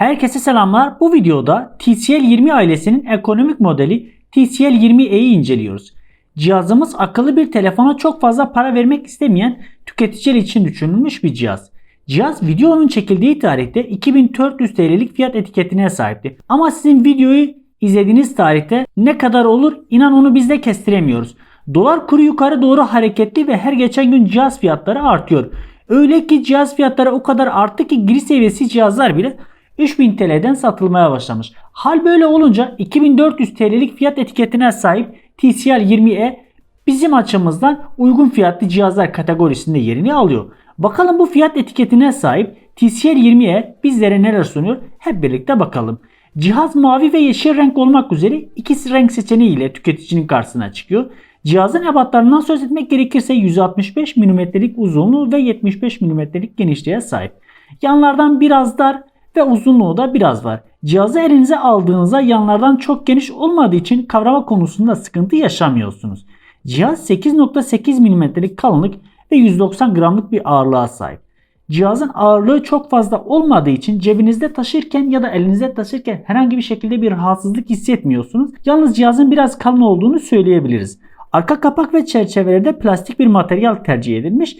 Herkese selamlar. Bu videoda TCL 20 ailesinin ekonomik modeli TCL 20e'yi inceliyoruz. Cihazımız akıllı bir telefona çok fazla para vermek istemeyen tüketiciler için düşünülmüş bir cihaz. Cihaz videonun çekildiği tarihte 2400 TL'lik fiyat etiketine sahipti. Ama sizin videoyu izlediğiniz tarihte ne kadar olur inan onu biz de kestiremiyoruz. Dolar kuru yukarı doğru hareketli ve her geçen gün cihaz fiyatları artıyor. Öyle ki cihaz fiyatları o kadar arttı ki giriş seviyesi cihazlar bile 3000 TL'den satılmaya başlamış. Hal böyle olunca 2400 TL'lik fiyat etiketine sahip TCL 20e bizim açımızdan uygun fiyatlı cihazlar kategorisinde yerini alıyor. Bakalım bu fiyat etiketine sahip TCL 20e bizlere neler sunuyor hep birlikte bakalım. Cihaz mavi ve yeşil renk olmak üzere ikisi renk seçeneği ile tüketicinin karşısına çıkıyor. Cihazın ebatlarından söz etmek gerekirse 165 mm'lik uzunluğu ve 75 mm'lik genişliğe sahip. Yanlardan biraz dar ve uzunluğu da biraz var. Cihazı elinize aldığınızda yanlardan çok geniş olmadığı için kavrama konusunda sıkıntı yaşamıyorsunuz. Cihaz 8.8 mm'lik kalınlık ve 190 gramlık bir ağırlığa sahip. Cihazın ağırlığı çok fazla olmadığı için cebinizde taşırken ya da elinizde taşırken herhangi bir şekilde bir rahatsızlık hissetmiyorsunuz. Yalnız cihazın biraz kalın olduğunu söyleyebiliriz. Arka kapak ve çerçevelerde plastik bir materyal tercih edilmiş.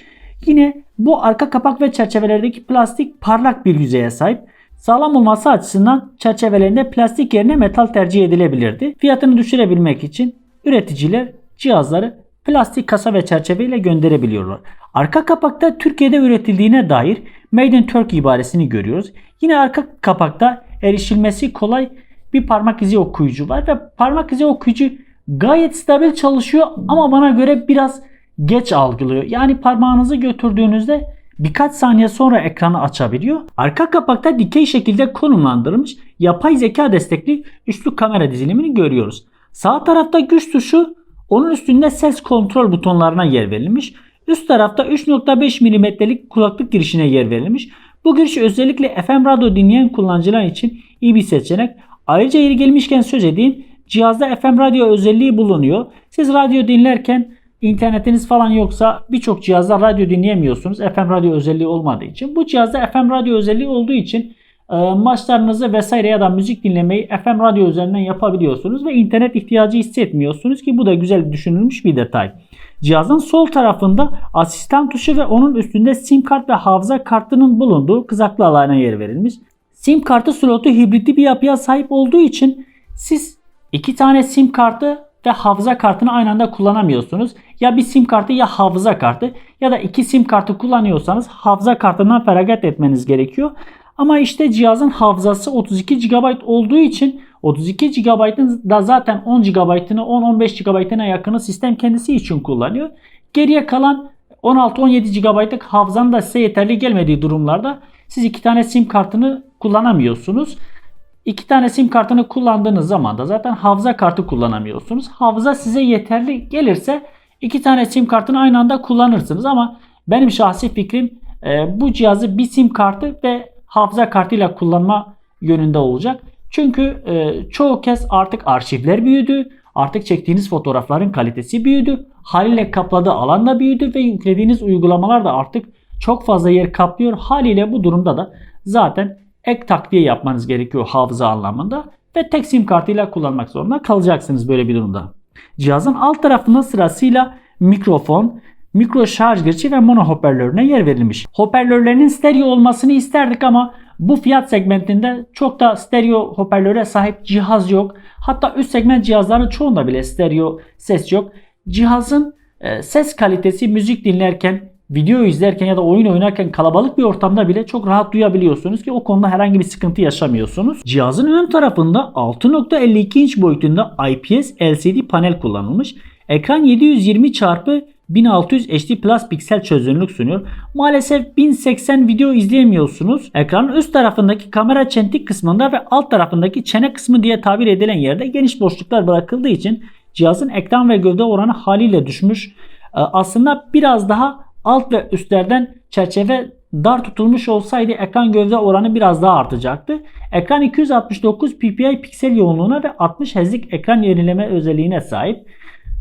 Yine bu arka kapak ve çerçevelerdeki plastik parlak bir yüzeye sahip. Sağlam olması açısından çerçevelerinde plastik yerine metal tercih edilebilirdi. Fiyatını düşürebilmek için üreticiler cihazları plastik kasa ve çerçeve ile gönderebiliyorlar. Arka kapakta Türkiye'de üretildiğine dair Made in Turkey ibaresini görüyoruz. Yine arka kapakta erişilmesi kolay bir parmak izi okuyucu var ve parmak izi okuyucu gayet stabil çalışıyor ama bana göre biraz geç algılıyor. Yani parmağınızı götürdüğünüzde birkaç saniye sonra ekranı açabiliyor. Arka kapakta dikey şekilde konumlandırılmış yapay zeka destekli üçlü kamera dizilimini görüyoruz. Sağ tarafta güç tuşu onun üstünde ses kontrol butonlarına yer verilmiş. Üst tarafta 3.5 mm'lik kulaklık girişine yer verilmiş. Bu giriş özellikle FM radyo dinleyen kullanıcılar için iyi bir seçenek. Ayrıca yeri gelmişken söz edeyim. Cihazda FM radyo özelliği bulunuyor. Siz radyo dinlerken internetiniz falan yoksa birçok cihazda radyo dinleyemiyorsunuz. FM radyo özelliği olmadığı için. Bu cihazda FM radyo özelliği olduğu için e, maçlarınızı vesaire ya da müzik dinlemeyi FM radyo üzerinden yapabiliyorsunuz ve internet ihtiyacı hissetmiyorsunuz ki bu da güzel düşünülmüş bir detay. Cihazın sol tarafında asistan tuşu ve onun üstünde sim kart ve hafıza kartının bulunduğu kızaklı alana yer verilmiş. Sim kartı slotu hibritli bir yapıya sahip olduğu için siz iki tane sim kartı ve hafıza kartını aynı anda kullanamıyorsunuz. Ya bir sim kartı ya hafıza kartı ya da iki sim kartı kullanıyorsanız hafıza kartından feragat etmeniz gerekiyor. Ama işte cihazın hafızası 32 GB olduğu için 32 GB'ın da zaten 10 GB'ını 10-15 GB'ına yakını sistem kendisi için kullanıyor. Geriye kalan 16-17 GB'lık hafızanın da size yeterli gelmediği durumlarda siz iki tane sim kartını kullanamıyorsunuz. İki tane sim kartını kullandığınız zaman da zaten hafıza kartı kullanamıyorsunuz. Hafıza size yeterli gelirse iki tane sim kartını aynı anda kullanırsınız ama benim şahsi fikrim e, bu cihazı bir sim kartı ve hafıza kartıyla kullanma yönünde olacak. Çünkü e, çoğu kez artık arşivler büyüdü. Artık çektiğiniz fotoğrafların kalitesi büyüdü. Haliyle kapladığı alan da büyüdü ve yüklediğiniz uygulamalar da artık çok fazla yer kaplıyor. Haliyle bu durumda da zaten ek takviye yapmanız gerekiyor hafıza anlamında ve tek sim kartıyla kullanmak zorunda kalacaksınız böyle bir durumda. Cihazın alt tarafında sırasıyla mikrofon, mikro şarj girişi ve mono hoparlörüne yer verilmiş. Hoparlörlerinin stereo olmasını isterdik ama bu fiyat segmentinde çok da stereo hoparlöre sahip cihaz yok. Hatta üst segment cihazların çoğunda bile stereo ses yok. Cihazın e, ses kalitesi müzik dinlerken, video izlerken ya da oyun oynarken kalabalık bir ortamda bile çok rahat duyabiliyorsunuz ki o konuda herhangi bir sıkıntı yaşamıyorsunuz. Cihazın ön tarafında 6.52 inç boyutunda IPS LCD panel kullanılmış. Ekran 720 x 1600 HD Plus piksel çözünürlük sunuyor. Maalesef 1080 video izleyemiyorsunuz. Ekranın üst tarafındaki kamera çentik kısmında ve alt tarafındaki çene kısmı diye tabir edilen yerde geniş boşluklar bırakıldığı için cihazın ekran ve gövde oranı haliyle düşmüş. Ee, aslında biraz daha alt ve üstlerden çerçeve dar tutulmuş olsaydı ekran gövde oranı biraz daha artacaktı. Ekran 269 ppi piksel yoğunluğuna ve 60 Hz'lik ekran yenileme özelliğine sahip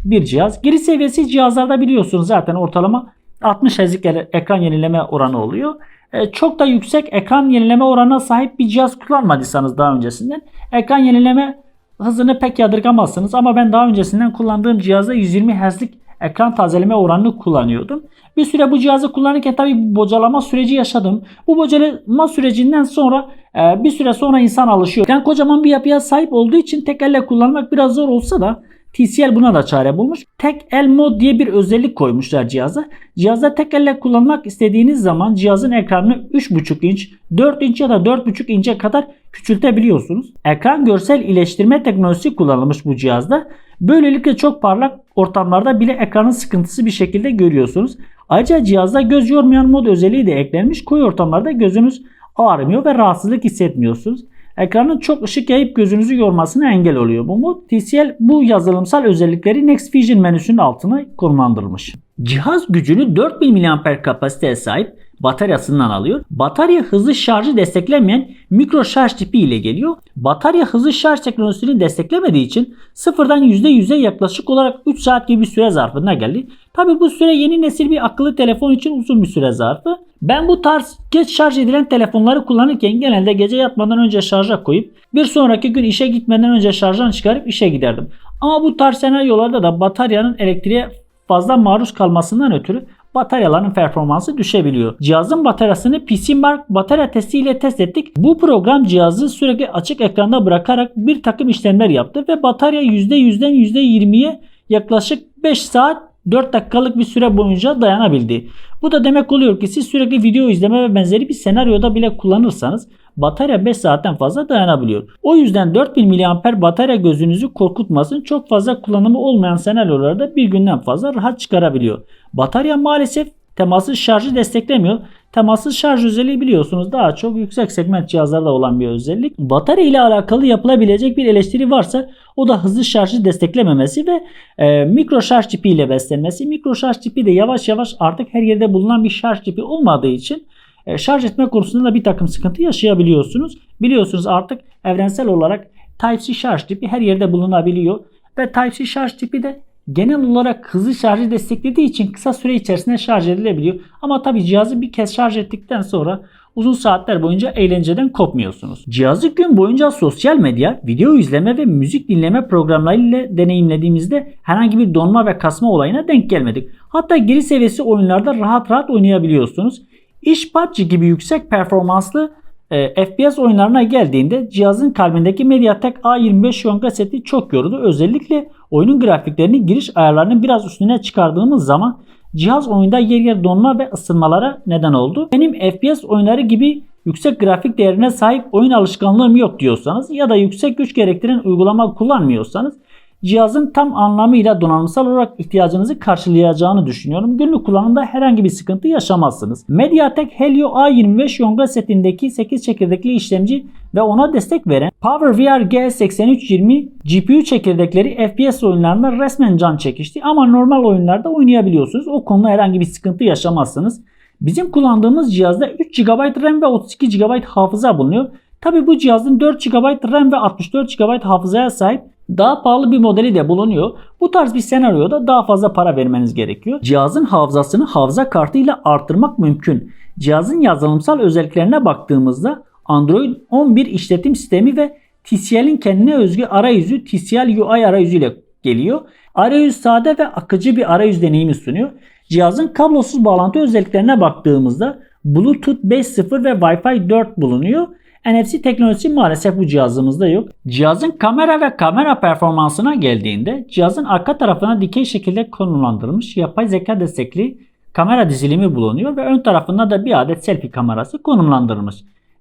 bir cihaz. Giriş seviyesi cihazlarda biliyorsunuz zaten ortalama 60 Hz'lik ekran yenileme oranı oluyor. E, çok da yüksek ekran yenileme oranına sahip bir cihaz kullanmadıysanız daha öncesinden ekran yenileme hızını pek yadırgamazsınız ama ben daha öncesinden kullandığım cihazda 120 Hz'lik ekran tazeleme oranını kullanıyordum. Bir süre bu cihazı kullanırken tabii bir bocalama süreci yaşadım. Bu bocalama sürecinden sonra e, bir süre sonra insan alışıyor. Yani kocaman bir yapıya sahip olduğu için tek elle kullanmak biraz zor olsa da TCL buna da çare bulmuş. Tek el mod diye bir özellik koymuşlar cihaza. Cihazda tek elle kullanmak istediğiniz zaman cihazın ekranını 3.5 inç, 4 inç ya da 4.5 inçe kadar küçültebiliyorsunuz. Ekran görsel iyileştirme teknolojisi kullanılmış bu cihazda. Böylelikle çok parlak ortamlarda bile ekranın sıkıntısı bir şekilde görüyorsunuz. Ayrıca cihazda göz yormayan mod özelliği de eklenmiş. Koyu ortamlarda gözünüz ağrımıyor ve rahatsızlık hissetmiyorsunuz. Ekranın çok ışık yayıp gözünüzü yormasına engel oluyor bu mod. TCL bu yazılımsal özellikleri Next Vision menüsünün altına konumlandırılmış. Cihaz gücünü 4000 mAh kapasiteye sahip bataryasından alıyor. Batarya hızlı şarjı desteklemeyen mikro şarj tipi ile geliyor. Batarya hızlı şarj teknolojisini desteklemediği için sıfırdan %100'e yaklaşık olarak 3 saat gibi bir süre zarfına geldi. Tabi bu süre yeni nesil bir akıllı telefon için uzun bir süre zarfı. Ben bu tarz geç şarj edilen telefonları kullanırken genelde gece yatmadan önce şarja koyup bir sonraki gün işe gitmeden önce şarjdan çıkarıp işe giderdim. Ama bu tarz senaryolarda da bataryanın elektriğe fazla maruz kalmasından ötürü bataryaların performansı düşebiliyor. Cihazın bataryasını PC Mark batarya testi ile test ettik. Bu program cihazı sürekli açık ekranda bırakarak bir takım işlemler yaptı ve batarya %100'den %20'ye yaklaşık 5 saat 4 dakikalık bir süre boyunca dayanabildi. Bu da demek oluyor ki siz sürekli video izleme ve benzeri bir senaryoda bile kullanırsanız batarya 5 saatten fazla dayanabiliyor. O yüzden 4000 mAh batarya gözünüzü korkutmasın. Çok fazla kullanımı olmayan senaryolarda bir günden fazla rahat çıkarabiliyor. Batarya maalesef temassız şarjı desteklemiyor. Temassız şarj özelliği biliyorsunuz daha çok yüksek segment cihazlarda olan bir özellik. Batarya ile alakalı yapılabilecek bir eleştiri varsa o da hızlı şarjı desteklememesi ve e, mikro şarj tipi ile beslenmesi. Mikro şarj tipi de yavaş yavaş artık her yerde bulunan bir şarj tipi olmadığı için e, şarj etme konusunda da bir takım sıkıntı yaşayabiliyorsunuz. Biliyorsunuz artık evrensel olarak Type-C şarj tipi her yerde bulunabiliyor ve Type-C şarj tipi de genel olarak hızlı şarjı desteklediği için kısa süre içerisinde şarj edilebiliyor. Ama tabi cihazı bir kez şarj ettikten sonra uzun saatler boyunca eğlenceden kopmuyorsunuz. Cihazı gün boyunca sosyal medya, video izleme ve müzik dinleme programlarıyla deneyimlediğimizde herhangi bir donma ve kasma olayına denk gelmedik. Hatta geri seviyesi oyunlarda rahat rahat oynayabiliyorsunuz. İş PUBG gibi yüksek performanslı e, FPS oyunlarına geldiğinde cihazın kalbindeki MediaTek A25 Yonga seti çok yordu. Özellikle oyunun grafiklerini giriş ayarlarının biraz üstüne çıkardığımız zaman cihaz oyunda yer yer donma ve ısınmalara neden oldu. Benim FPS oyunları gibi yüksek grafik değerine sahip oyun alışkanlığım yok diyorsanız ya da yüksek güç gerektiren uygulama kullanmıyorsanız cihazın tam anlamıyla donanımsal olarak ihtiyacınızı karşılayacağını düşünüyorum. Günlük kullanımda herhangi bir sıkıntı yaşamazsınız. MediaTek Helio A25 Yonga setindeki 8 çekirdekli işlemci ve ona destek veren PowerVR G8320 GPU çekirdekleri FPS oyunlarında resmen can çekişti ama normal oyunlarda oynayabiliyorsunuz. O konuda herhangi bir sıkıntı yaşamazsınız. Bizim kullandığımız cihazda 3 GB RAM ve 32 GB hafıza bulunuyor. Tabi bu cihazın 4 GB RAM ve 64 GB hafızaya sahip daha pahalı bir modeli de bulunuyor. Bu tarz bir senaryoda daha fazla para vermeniz gerekiyor. Cihazın hafızasını hafıza kartıyla arttırmak mümkün. Cihazın yazılımsal özelliklerine baktığımızda Android 11 işletim sistemi ve TCL'in kendine özgü arayüzü TCL UI arayüzü ile geliyor. Arayüz sade ve akıcı bir arayüz deneyimi sunuyor. Cihazın kablosuz bağlantı özelliklerine baktığımızda Bluetooth 5.0 ve Wi-Fi 4 bulunuyor. NFC teknolojisi maalesef bu cihazımızda yok. Cihazın kamera ve kamera performansına geldiğinde cihazın arka tarafına dikey şekilde konumlandırılmış yapay zeka destekli kamera dizilimi bulunuyor ve ön tarafında da bir adet selfie kamerası konumlandırılmış.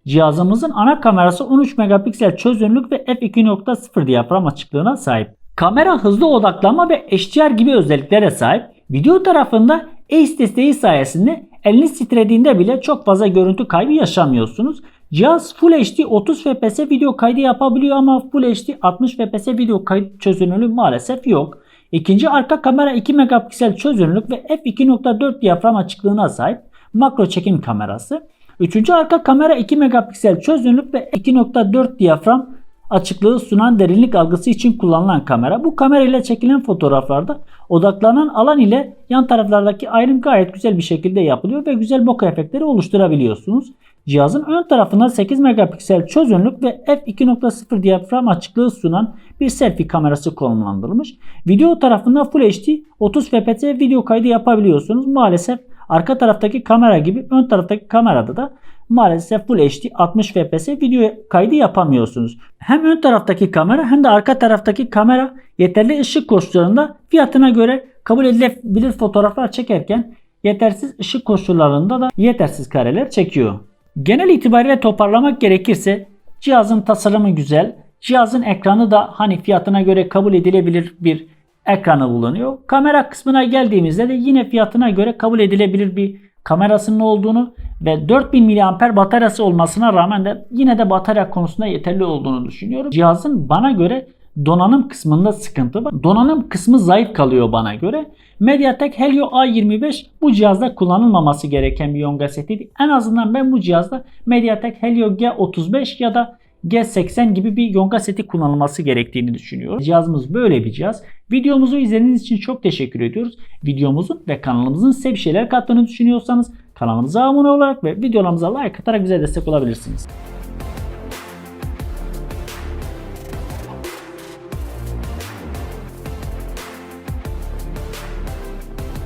Cihazımızın ana kamerası 13 megapiksel çözünürlük ve f2.0 diyafram açıklığına sahip. Kamera hızlı odaklama ve HDR gibi özelliklere sahip. Video tarafında ACE desteği sayesinde eliniz titrediğinde bile çok fazla görüntü kaybı yaşamıyorsunuz. Cihaz Full HD 30 fps video kaydı yapabiliyor ama Full HD 60 fps video kayıt çözünürlüğü maalesef yok. İkinci arka kamera 2 megapiksel çözünürlük ve f2.4 diyafram açıklığına sahip makro çekim kamerası. Üçüncü arka kamera 2 megapiksel çözünürlük ve 2.4 diyafram açıklığı sunan derinlik algısı için kullanılan kamera. Bu kamera ile çekilen fotoğraflarda odaklanan alan ile yan taraflardaki ayrım gayet güzel bir şekilde yapılıyor ve güzel bokeh efektleri oluşturabiliyorsunuz. Cihazın ön tarafında 8 megapiksel çözünürlük ve f2.0 diyafram açıklığı sunan bir selfie kamerası konumlandırılmış. Video tarafında Full HD 30 fps video kaydı yapabiliyorsunuz. Maalesef arka taraftaki kamera gibi ön taraftaki kamerada da maalesef Full HD 60 fps video kaydı yapamıyorsunuz. Hem ön taraftaki kamera hem de arka taraftaki kamera yeterli ışık koşullarında fiyatına göre kabul edilebilir fotoğraflar çekerken yetersiz ışık koşullarında da yetersiz kareler çekiyor. Genel itibariyle toparlamak gerekirse cihazın tasarımı güzel. Cihazın ekranı da hani fiyatına göre kabul edilebilir bir ekranı bulunuyor. Kamera kısmına geldiğimizde de yine fiyatına göre kabul edilebilir bir kamerasının olduğunu ve 4000 mAh bataryası olmasına rağmen de yine de batarya konusunda yeterli olduğunu düşünüyorum. Cihazın bana göre donanım kısmında sıkıntı var. Donanım kısmı zayıf kalıyor bana göre. MediaTek Helio A25 bu cihazda kullanılmaması gereken bir Yonga setiydi. En azından ben bu cihazda MediaTek Helio G35 ya da G80 gibi bir Yonga seti kullanılması gerektiğini düşünüyorum. Cihazımız böyle bir cihaz. Videomuzu izlediğiniz için çok teşekkür ediyoruz. Videomuzun ve kanalımızın size bir şeyler kattığını düşünüyorsanız kanalımıza abone olarak ve videolarımıza like atarak bize destek olabilirsiniz.